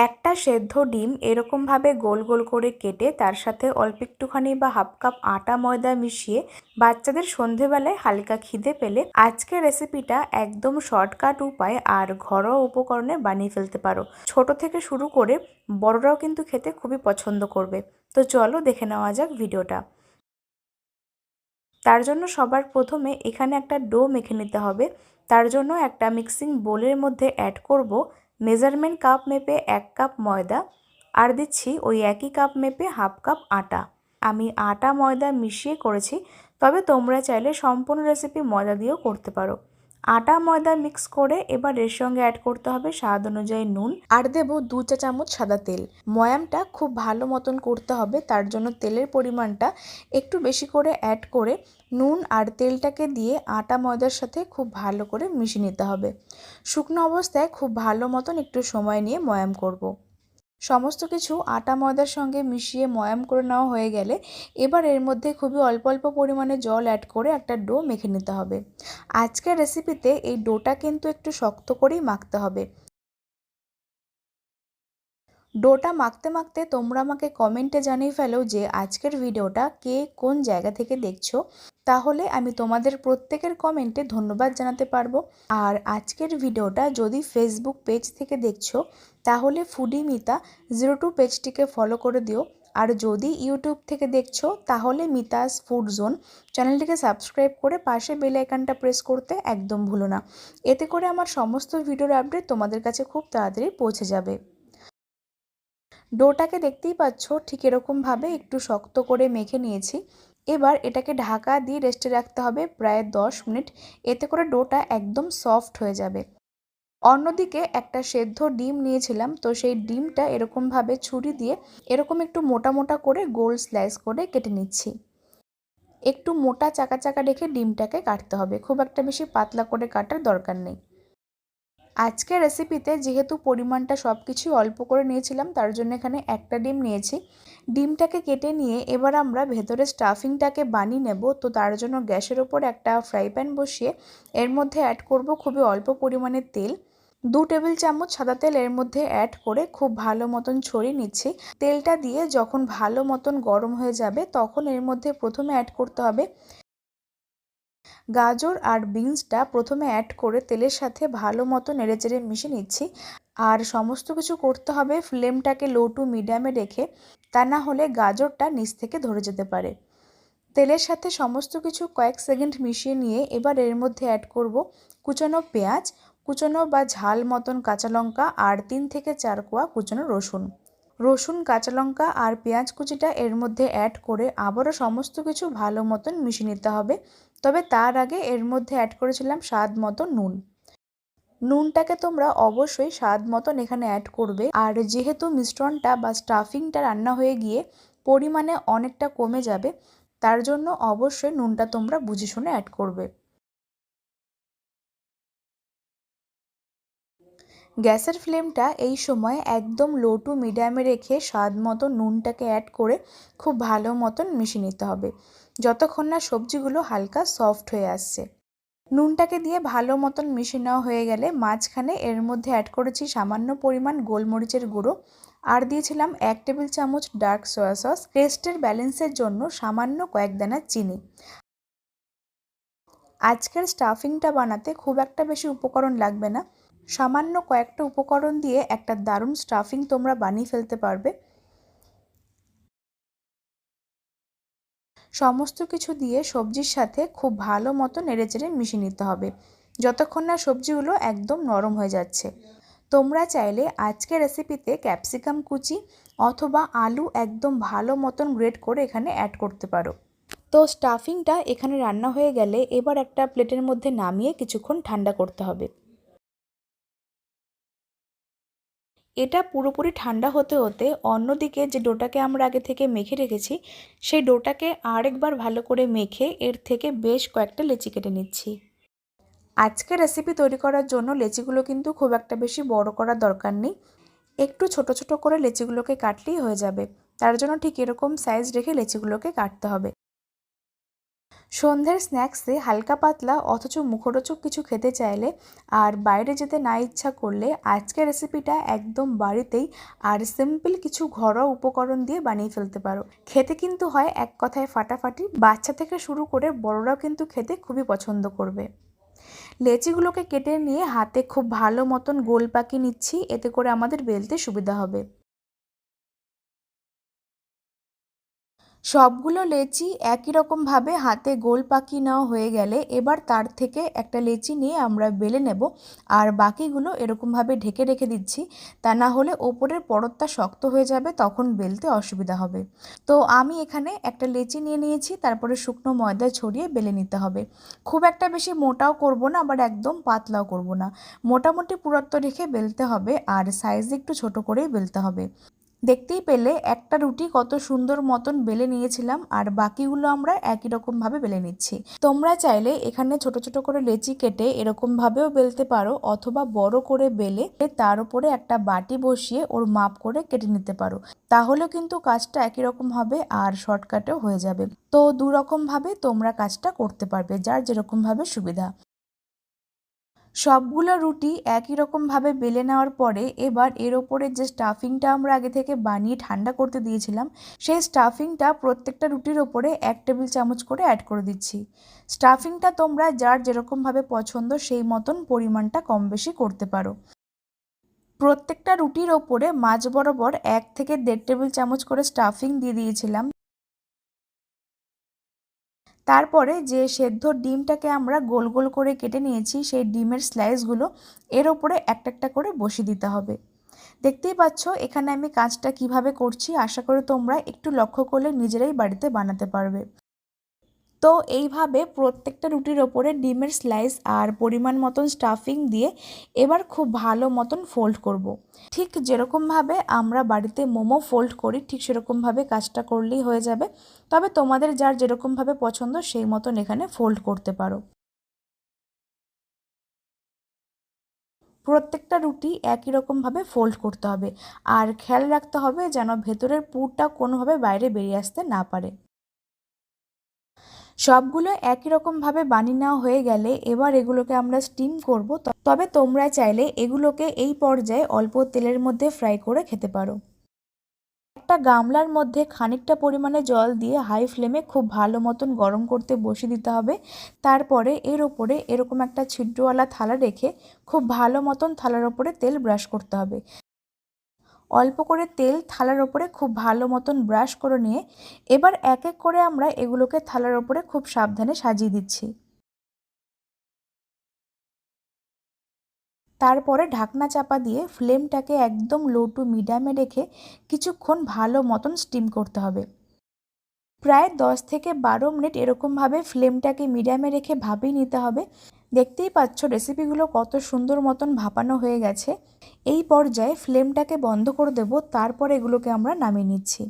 একটা সেদ্ধ ডিম এরকমভাবে গোল গোল করে কেটে তার সাথে অল্প একটুখানি বা হাফ কাপ আটা ময়দা মিশিয়ে বাচ্চাদের সন্ধেবেলায় হালকা খিদে পেলে আজকের রেসিপিটা একদম শর্টকাট উপায় আর ঘরোয়া উপকরণে বানিয়ে ফেলতে পারো। ছোট থেকে শুরু করে বড়রাও কিন্তু খেতে খুবই পছন্দ করবে। তো চলো দেখে নেওয়া যাক ভিডিওটা। তার জন্য সবার প্রথমে এখানে একটা ডো মেখে নিতে হবে। তার জন্য একটা মিক্সিং বোলের মধ্যে অ্যাড করব মেজারমেন্ট কাপ মেপে এক কাপ ময়দা, আর দিচ্ছি ওই একই কাপ মেপে হাফ কাপ আটা। আমি আটা ময়দা মিশিয়ে করেছি, তবে তোমরা চাইলে সম্পূর্ণ রেসিপি ময়দা দিয়েও করতে পারো। আটা, ময়দা মিক্স করে এবার এর সঙ্গে অ্যাড করতে হবে স্বাদ অনুযায়ী নুন আর দেবো দু চা চামচ সাদা তেল ময়ামটা খুব ভালো মতন করতে হবে, তার জন্য তেলের পরিমাণটা একটু বেশি করে অ্যাড করে নুন আর তেলটাকে দিয়ে আটা, ময়দার সাথে খুব ভালো করে মিশিয়ে নিতে হবে শুকনো অবস্থায় খুব ভালো মতন একটু সময় নিয়ে ময়াম করব। সমস্ত কিছু আটা ময়দার সঙ্গে মিশিয়ে ময়াম করে নেওয়া হয়ে গেলে এবার এর মধ্যে খুবই অল্প অল্প পরিমাণে জল অ্যাড করে একটা ডো মেখে নিতে হবে। আজকের রেসিপিতে এই ডোটা কিন্তু একটু শক্ত করেই মাখতে হবে। ডোটা মাখতে মাখতে তোমরা আমাকে কমেন্টে জানিয়ে ফেলো যে আজকের ভিডিওটা কে কোন জায়গা থেকে দেখছ। তাহলে আমি তোমাদের প্রত্যেকের কমেন্টে ধন্যবাদ জানাতে পারব। আর আজকের ভিডিওটা যদি ফেসবুক পেজ থেকে দেখছ, তাহলে ফুডি মিতা জিরো টু পেজটিকে ফলো করে দিও। আর যদি ইউটিউব থেকে দেখছ, তাহলে মিতাস ফুড জোন চ্যানেলটিকে সাবস্ক্রাইব করে পাশে বেল আইকনটা প্রেস করতে একদম ভুলো না। এতে করে আমার সমস্ত ভিডিওর আপডেট তোমাদের কাছে খুব তাড়াতাড়ি পৌঁছে যাবে। ডোটাকে দেখতেই পাচ্ছ, ঠিক এরকমভাবে একটু শক্ত করে মেখে নিয়েছি। এবার এটাকে ঢাকা দিয়ে রেস্টে রাখতে হবে প্রায় দশ মিনিট। এতে করে ডোটা একদম সফট হয়ে যাবে। অন্যদিকে একটা সেদ্ধ ডিম নিয়েছিলাম, তো সেই ডিমটা এরকমভাবে ছুরি দিয়ে এরকম একটু মোটা মোটা করে গোল স্লাইস করে কেটে নিচ্ছি। একটু মোটা চাকা চাকা রেখে ডিমটাকে কাটতে হবে। খুব একটা বেশি পাতলা করে কাটার দরকার নেই। আজকের রেসিপিতে যেহেতু পরিমাণটা সব কিছুই অল্প করে নিয়েছিলাম, তার জন্য এখানে একটা ডিম নিয়েছি। ডিমটাকে কেটে নিয়ে এবার আমরা ভেতরে স্টাফিংটাকে বানিয়ে নেব। তো তার জন্য গ্যাসের ওপর একটা ফ্রাই প্যান বসিয়ে এর মধ্যে অ্যাড করব খুবই অল্প পরিমাণে তেল। দু টেবিল চামচ সাদা তেল এর মধ্যে অ্যাড করে খুব ভালো মতন ছড়িয়ে নিচ্ছি। তেলটা দিয়ে যখন ভালো মতন গরম হয়ে যাবে, তখন এর মধ্যে প্রথমে অ্যাড করতে হবে গাজর আর বিনসটা প্রথমে অ্যাড করে তেলের সাথে ভালো মতো নেড়েচেড়ে মিশিয়ে নিচ্ছি। আর সমস্ত কিছু করতে হবে ফ্লেমটাকে লো টু মিডিয়ামে রেখে, তা না হলে গাজরটা নিচ থেকে ধরে যেতে পারে। তেলের সাথে সমস্ত কিছু কয়েক সেকেন্ড মিশিয়ে নিয়ে এবার এর মধ্যে অ্যাড করব কুচানো পেঁয়াজ, কুচানো বা ঝাল মতন কাঁচা লঙ্কা আর তিন থেকে চার কোয়া কুচানো রসুন। রসুন, কাঁচা লঙ্কা আর পেঁয়াজ কুচিটা এর মধ্যে অ্যাড করে আবারও সমস্ত কিছু ভালো মতন মিশিয়ে নিতে হবে। তবে তার আগে এর মধ্যে অ্যাড করেছিলাম স্বাদ মতো নুন। নুনটাকে তোমরা অবশ্যই স্বাদ মতন এখানে অ্যাড করবে। আর যেহেতু মিশ্রণটা বা স্টাফিংটা রান্না হয়ে গিয়ে পরিমাণে অনেকটা কমে যাবে, তার জন্য অবশ্যই নুনটা তোমরা বুঝে শুনে অ্যাড করবে। গ্যাসের ফ্লেমটা এই সময় একদম লো টু মিডিয়ামে রেখে স্বাদ মতো নুনটাকে অ্যাড করে খুব ভালো মতন মিশিয়ে নিতে হবে। যতক্ষণ না সবজিগুলো হালকা সফট হয়ে আসছে। নুনটাকে দিয়ে ভালো মতন মিশিয়ে নেওয়া হয়ে গেলে মাঝখানে এর মধ্যে অ্যাড করেছি সামান্য পরিমাণ গোলমরিচের গুঁড়ো। আর দিয়েছিলাম এক টেবিল চামচ ডার্ক সয়া সস টেস্টের ব্যালেন্সের জন্য সামান্য কয়েক দানা চিনি। আজকের স্টাফিংটা বানাতে খুব একটা বেশি উপকরণ লাগবে না। সামান্য কয়েকটা উপকরণ দিয়ে একটা দারুণ স্টাফিং তোমরা বানিয়ে ফেলতে পারবে। সমস্ত কিছু দিয়ে সবজির সাথে খুব ভালো মতো নেড়েচেড়ে মিশিয়ে নিতে হবে। যতক্ষণ না সবজিগুলো একদম নরম হয়ে যাচ্ছে। তোমরা চাইলে আজকের রেসিপিতে ক্যাপসিকাম কুচি অথবা আলু একদম ভালো মতন গ্রেড করে এখানে অ্যাড করতে পারো। তো স্টাফিংটা এখানে রান্না হয়ে গেলে এবার একটা প্লেটের মধ্যে নামিয়ে কিছুক্ষণ ঠান্ডা করতে হবে। এটা পুরোপুরি ঠান্ডা হতে হতে অন্যদিকে যে ডোটাকে আমরা আগে থেকে মেখে রেখেছি, সেই ডোটাকে আরেকবার ভালো করে মেখে এর থেকে বেশ কয়েকটা লেচি কেটে নিচ্ছি। আজকে রেসিপি তৈরি করার জন্য লেচিগুলো কিন্তু খুব একটা বেশি বড় করার দরকার নেই। একটু ছোট ছোট করে লেচিগুলোকে কাটলেই হয়ে যাবে। তার জন্য ঠিক এরকম সাইজ রেখে লেচিগুলোকে কাটতে হবে। সন্ধ্যের স্ন্যাক্সে হালকা পাতলা অথচ মুখরোচক কিছু খেতে চাইলে আর বাইরে যেতে না ইচ্ছা করলে আজকের রেসিপিটা একদম বাড়িতেই আর সিম্পল কিছু ঘরোয়া উপকরণ দিয়ে বানিয়ে ফেলতে পারো। খেতে কিন্তু হয় এক কথায় ফাটাফাটি, বাচ্চা থেকে শুরু করে বড়রাও কিন্তু খেতে খুবই পছন্দ করবে। লেচিগুলোকে কেটে নিয়ে হাতে খুব ভালো মতন গোল পাকিয়ে নিচ্ছি, এতে করে আমাদের বেলতে সুবিধা হবে। সবগুলো লেচি একই রকমভাবে হাতে গোল পাকি নেওয়া হয়ে গেলে এবার তার থেকে একটা লেচি নিয়ে আমরা বেলে নেব আর বাকিগুলো এরকমভাবে ঢেকে রেখে দিচ্ছি। তা না হলে ওপরের পরতটা শক্ত হয়ে যাবে, তখন বেলতে অসুবিধা হবে। তো আমি এখানে একটা লেচি নিয়ে নিয়েছি, তারপরে শুকনো ময়দা ছড়িয়ে বেলে নিতে হবে। খুব একটা বেশি মোটাও করব না, আবার একদম পাতলাও করব না। মোটামুটি পুরত্ব রেখে বেলতে হবে আর সাইজ একটু ছোট করেই বেলতে হবে। দেখতেই পেলে একটা রুটি কত সুন্দর মতন বেলে নিয়েছিলাম আর বাকিগুলো আমরা একই রকমভাবে বেলে নিচ্ছি। তোমরা চাইলে এখানে ছোট ছোট করে লেচি কেটে এরকমভাবেও বেলতে পারো অথবা বড় করে বেলে তার উপরে একটা বাটি বসিয়ে ওর মাপ করে কেটে নিতে পারো। তাহলেও কিন্তু কাজটা একই রকম হবে আর শর্টকাটেও হয়ে যাবে। তো দু রকমভাবে তোমরা কাজটা করতে পারবে যার যেরকমভাবে সুবিধা। সবগুলো রুটি একই রকমভাবে বেলে নেওয়ার পরে এবার এর ওপরে যে স্টাফিংটা আমরা আগে থেকে বানিয়ে ঠান্ডা করতে দিয়েছিলাম, সেই স্টাফিংটা প্রত্যেকটা রুটির ওপরে এক টেবিল চামচ করে অ্যাড করে দিচ্ছি। স্টাফিংটা তোমরা যার যেরকমভাবে পছন্দ সেই মতন পরিমাণটা কম বেশি করতে পারো। প্রত্যেকটা রুটির ওপরে মাঝ বরাবর এক থেকে দেড় টেবিল চামচ করে স্টাফিং দিয়ে দিয়েছিলাম। তারপরে যে সেদ্ধ ডিমটাকে আমরা গোল গোল করে কেটে নিয়েছি, সেই ডিমের স্লাইসগুলো এর ওপরে একটা একটা করে বসিয়ে দিতে হবে। দেখতেই পাচ্ছ, এখানে আমি কাজটা কীভাবে করছি, আশা করি তোমরা একটু লক্ষ্য করলে নিজেরাই বাড়িতে বানাতে পারবে। তো এইভাবে প্রত্যেকটা রুটির ওপরে ডিমের স্লাইস আর পরিমাণ মতন স্টাফিং দিয়ে এবার খুব ভালো মতন ফোল্ড করব। ঠিক যেরকমভাবে আমরা বাড়িতে মোমো ফোল্ড করি, ঠিক সেরকমভাবে কাজটা করলেই হয়ে যাবে। তবে তোমাদের যার যেরকমভাবে পছন্দ সেই মতন এখানে ফোল্ড করতে পারো। প্রত্যেকটা রুটি একই রকমভাবে ফোল্ড করতে হবে। আর খেয়াল রাখতে হবে যেন ভেতরের পুরটা কোনোভাবে বাইরে বেরিয়ে আসতে না পারে। সবগুলো একই রকমভাবে বানিয়ে নেওয়া হয়ে গেলে এবার এগুলোকে আমরা স্টিম করব। তবে তোমরা চাইলে এগুলোকে এই পর্যায়ে অল্প তেলের মধ্যে ফ্রাই করে খেতে পারো। একটা গামলার মধ্যে খানিকটা পরিমাণে জল দিয়ে হাই ফ্লেমে খুব ভালো মতন গরম করতে বসিয়ে দিতে হবে। তারপরে এর ওপরে এরকম একটা ছিদ্রওয়ালা থালা রেখে খুব ভালো মতন থালার ওপরে তেল ব্রাশ করতে হবে। অল্প করে তেল থালার ওপরে খুব ভালো মতন ব্রাশ করে নিয়ে এবার এক এক করে আমরা এগুলোকে থালার ওপরে খুব সাবধানে সাজিয়ে দিচ্ছি। তারপরে ঢাকনা চাপা দিয়ে ফ্লেমটাকে একদম লো টু মিডিয়ামে রেখে কিছুক্ষণ ভালো মতন স্টিম করতে হবে। প্রায় দশ থেকে বারো মিনিট এরকমভাবে ফ্লেমটাকে মিডিয়ামে রেখে ভাবিয়ে নিতে হবে। দেখতেই পাচ্ছ রেসিপিগুলো কত সুন্দর মতন ভাপানো হয়ে গেছে। এই পর্যায়ে ফ্লেমটাকে বন্ধ করে দেব, তারপর এগুলোকে আমরা নামিয়ে নিচ্ছি।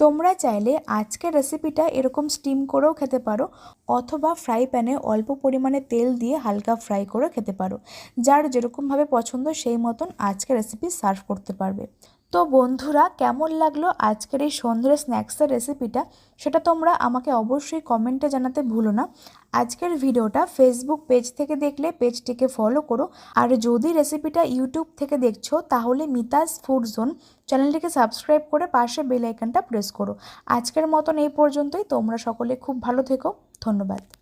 তোমরা চাইলে আজকের রেসিপিটা এরকম স্টিম করেও খেতে পারো, অথবা ফ্রাই প্যানে অল্প পরিমাণে তেল দিয়ে হালকা ফ্রাই করে খেতে পারো। যার যেরকমভাবে পছন্দ সেই মতন আজকের রেসিপি সার্ভ করতে পারবে। তো বন্ধুরা, কেমন লাগল আজকের এই সন্ধ্যের স্ন্যাক্সের রেসিপিটা সেটা তোমরা আমাকে অবশ্যই কমেন্টে জানাতে ভুলো না। আজকের ভিডিওটা ফেসবুক পেজ থেকে দেখলে পেজটিকে ফলো করো। আর যদি রেসিপিটা ইউটিউব থেকে দেখছ, তাহলে মিতাস ফুড জোন চ্যানেলটিকে সাবস্ক্রাইব করে পাশে বেল প্রেস করো। আজকের মতন এই পর্যন্তই। তোমরা সকলে খুব ভালো থেকো। ধন্যবাদ।